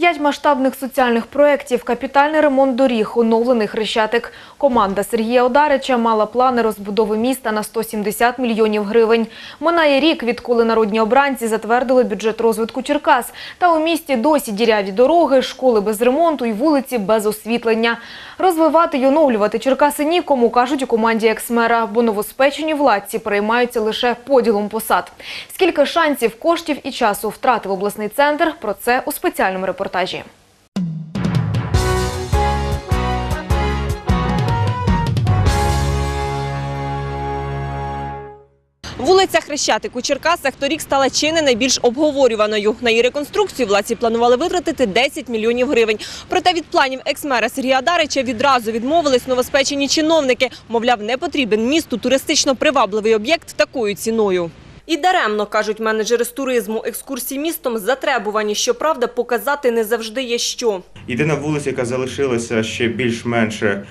П'ять масштабних соціальних проєктів, капітальний ремонт доріг, оновлений хрещатик. Команда Сергія Одарича мала плани розбудови міста на 170 мільйонів гривень. Минає рік, відколи народні обранці затвердили бюджет розвитку Черкас. Та у місті досі діряві дороги, школи без ремонту і вулиці без освітлення. Розвивати й оновлювати Черкаси нікому, кажуть у команді екс-мера, бо новоспечені владці переймаються лише поділом посад. Скільки шансів, коштів і часу втратив обласний центр, про це у спеціальному репортажі. Вулиця Хрещатик у Черкасах торік стала чи не найбільш обговорюваною. На її реконструкцію владці планували витратити 10 мільйонів гривень. Проте від планів екс-мера Сергія Дарича відразу відмовились новоспечені чиновники. Мовляв, не потрібен місту туристично привабливий об'єкт такою ціною. І даремно, кажуть менеджери з туризму, екскурсії містом затребувані. Щоправда, показати не завжди є що. Єдина вулиця, яка залишилася ще більш-менш е,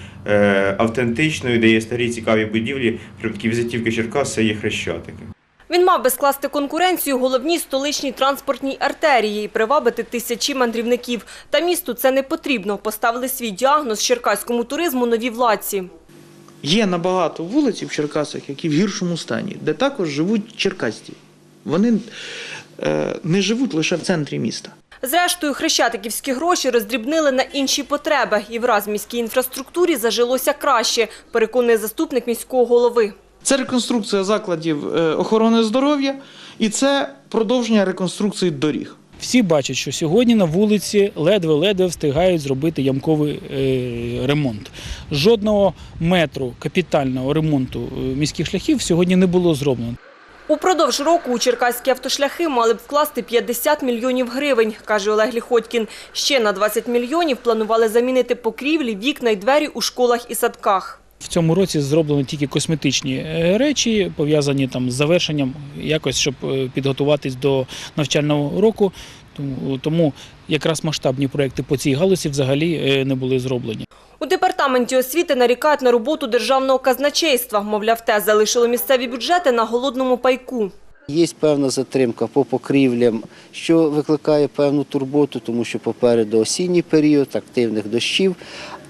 автентичною, де є старі цікаві будівлі, такі візитівки Черкас, це є Хрещатики. Він мав би скласти конкуренцію головній столичній транспортній артерії і привабити тисячі мандрівників. Та місту це не потрібно. Поставили свій діагноз черкаському туризму нові владці. Є набагато вулиць в Черкасах, які в гіршому стані, де також живуть черкасці. Вони е, не живуть лише в центрі міста. Зрештою, хрещатиківські гроші роздрібнили на інші потреби. І враз міській інфраструктурі зажилося краще, переконує заступник міського голови. Це реконструкція закладів е, охорони здоров'я і це продовження реконструкції доріг. Всі бачать, що сьогодні на вулиці ледве-ледве встигають зробити ямковий е, ремонт. Жодного метру капітального ремонту е, міських шляхів сьогодні не було зроблено. Упродовж року у черкаські автошляхи мали б вкласти 50 мільйонів гривень, каже Олег Ліходькін. Ще на 20 мільйонів планували замінити покрівлі, вікна й двері у школах і садках. В цьому році зроблено тільки косметичні е, речі, пов'язані там з завершенням, якось щоб е, підготуватись до навчального року. Тому, якраз масштабні проекти по цій галузі взагалі е, не були зроблені. У департаменті освіти нарікають на роботу державного казначейства. Мовляв, те залишило місцеві бюджети на голодному пайку. Є певна затримка по покрівлям, що викликає певну турботу, тому що попереду осінній період, активних дощів.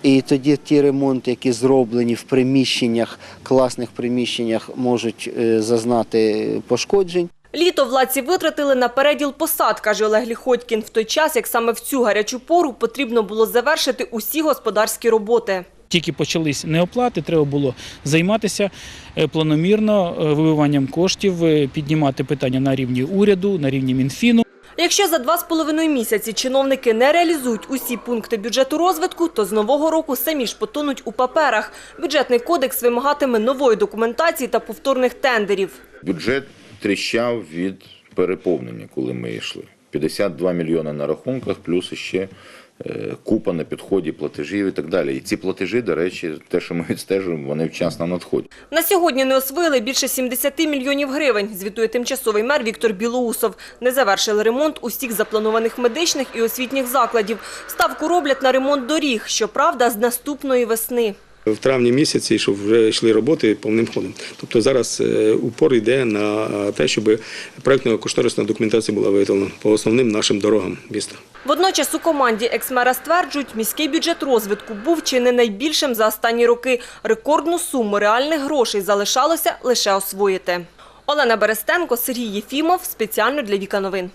І тоді ті ремонти, які зроблені в приміщеннях, класних приміщеннях, можуть е, зазнати пошкоджень. Літо владці витратили на переділ посад, каже Олег Ліходькін, в той час, як саме в цю гарячу пору потрібно було завершити усі господарські роботи. Тільки почались неоплати, треба було займатися е, планомірно е, вибиванням коштів, піднімати питання на рівні уряду, на рівні Мінфіну. Якщо за два з половиною місяці чиновники не реалізують усі пункти бюджету розвитку, то з нового року самі ж потонуть у паперах. Бюджетний кодекс вимагатиме нової документації та повторних тендерів. Бюджет тріщав від переповнення, коли ми йшли. 52 мільйони на рахунках, плюс ще е, купа на підході платежів і так далі. І ці платежі, до речі, те, що ми відстежуємо, вони вчасно надходять. На сьогодні не освоїли більше 70 мільйонів гривень, звітує тимчасовий мер Віктор Білоусов. Не завершили ремонт усіх запланованих медичних і освітніх закладів. Ставку роблять на ремонт доріг, щоправда, з наступної весни. В травні місяці, щоб вже йшли роботи повним ходом. Тобто зараз е, упор йде на те, щоб проєктно-кошторисна документація була виготовлена по основним нашим дорогам міста. Водночас у команді екс-мера стверджують, міський бюджет розвитку був чи не найбільшим за останні роки. Рекордну суму реальних грошей залишалося лише освоїти. Олена Берестенко, Сергій Єфімов. Спеціально для Віка Новин.